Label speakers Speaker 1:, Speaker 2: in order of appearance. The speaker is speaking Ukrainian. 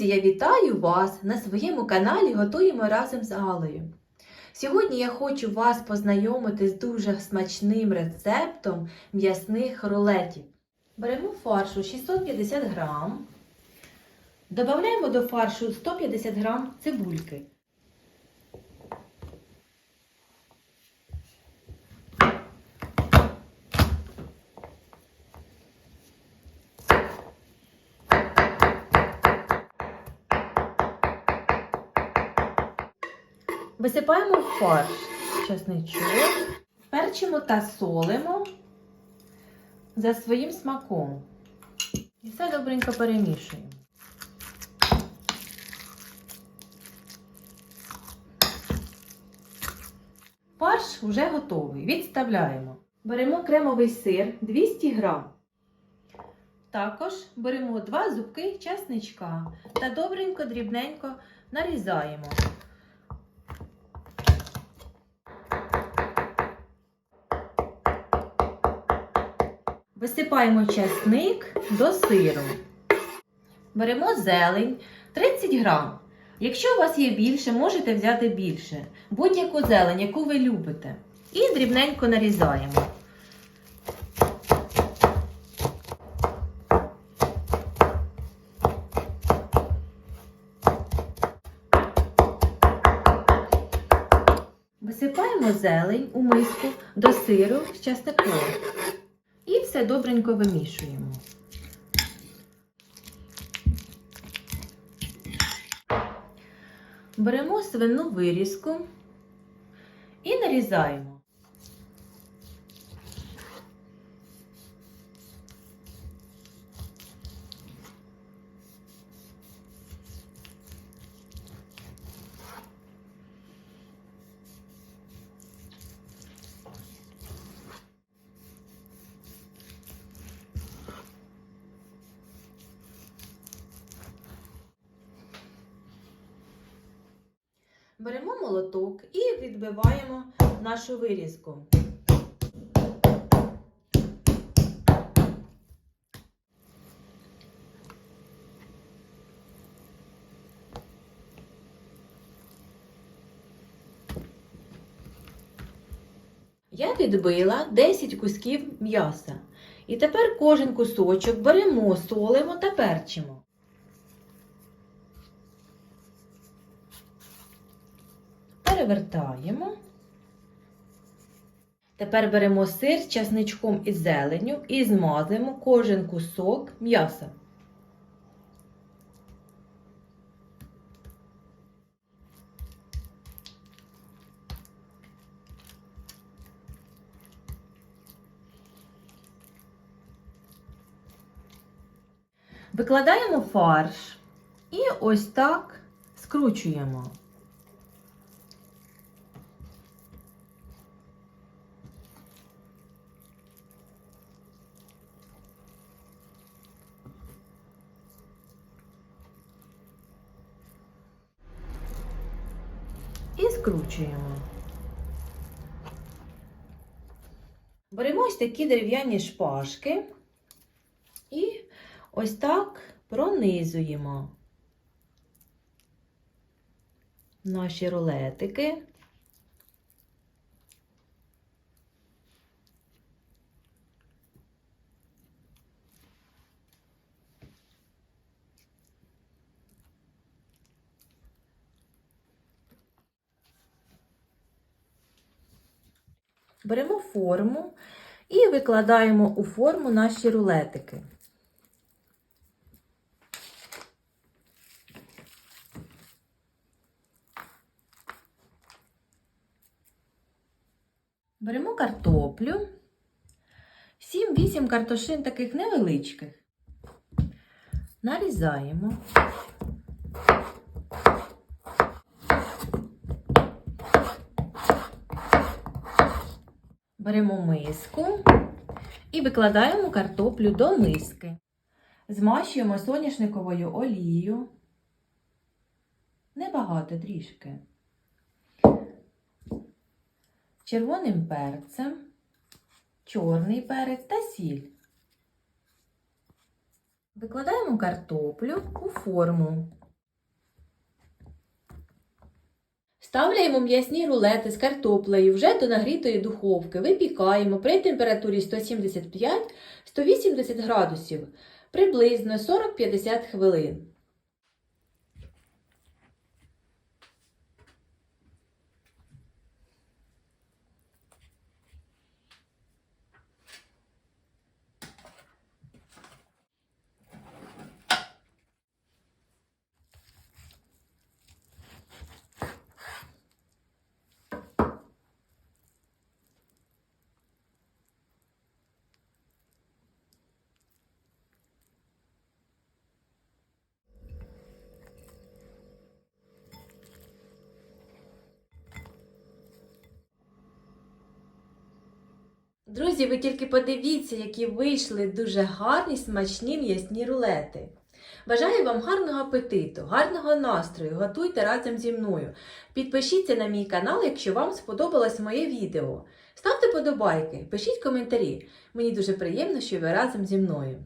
Speaker 1: Друзі, я вітаю вас на своєму каналі Готуємо разом з Алею. Сьогодні я хочу вас познайомити з дуже смачним рецептом м'ясних рулетів. Беремо фаршу 650 грам, додаємо до фаршу 150 грам цибульки. Висипаємо в фарш чесничок, перчимо та солимо за своїм смаком. І все добренько перемішуємо. Фарш вже готовий. Відставляємо. Беремо кремовий сир 200 грам. Також беремо два зубки чесничка та добренько дрібненько нарізаємо. Висипаємо чесник до сиру. Беремо зелень 30 грам. Якщо у вас є більше, можете взяти більше. Будь-яку зелень, яку ви любите. І дрібненько нарізаємо. Висипаємо зелень у миску до сиру з часником. Все добренько вимішуємо. Беремо свину вирізку і нарізаємо. Беремо молоток і відбиваємо нашу вирізку. Я відбила 10 кусків м'яса. І тепер кожен кусочок беремо, солимо та перчимо. Перевертаємо. Тепер беремо сир з часничком і зеленню і змазуємо кожен кусок м'яса. Викладаємо фарш і ось так скручуємо. і скручуємо. Беремо ось такі дерев'яні шпажки і ось так пронизуємо наші рулетики. Беремо форму і викладаємо у форму наші рулетики. Беремо картоплю, 7-8 картошин таких невеличких. Нарізаємо. Беремо миску і викладаємо картоплю до миски. Змащуємо соняшниковою олією. Небагато трішки. Червоним перцем, чорний перець та сіль. Викладаємо картоплю у форму Вставляємо м'ясні рулети з картоплею вже до нагрітої духовки. Випікаємо при температурі 175-180 градусів приблизно 40-50 хвилин. Друзі, ви тільки подивіться, які вийшли дуже гарні смачні м'ясні рулети. Бажаю вам гарного апетиту, гарного настрою, готуйте разом зі мною. Підпишіться на мій канал, якщо вам сподобалось моє відео. Ставте подобайки, пишіть коментарі. Мені дуже приємно, що ви разом зі мною.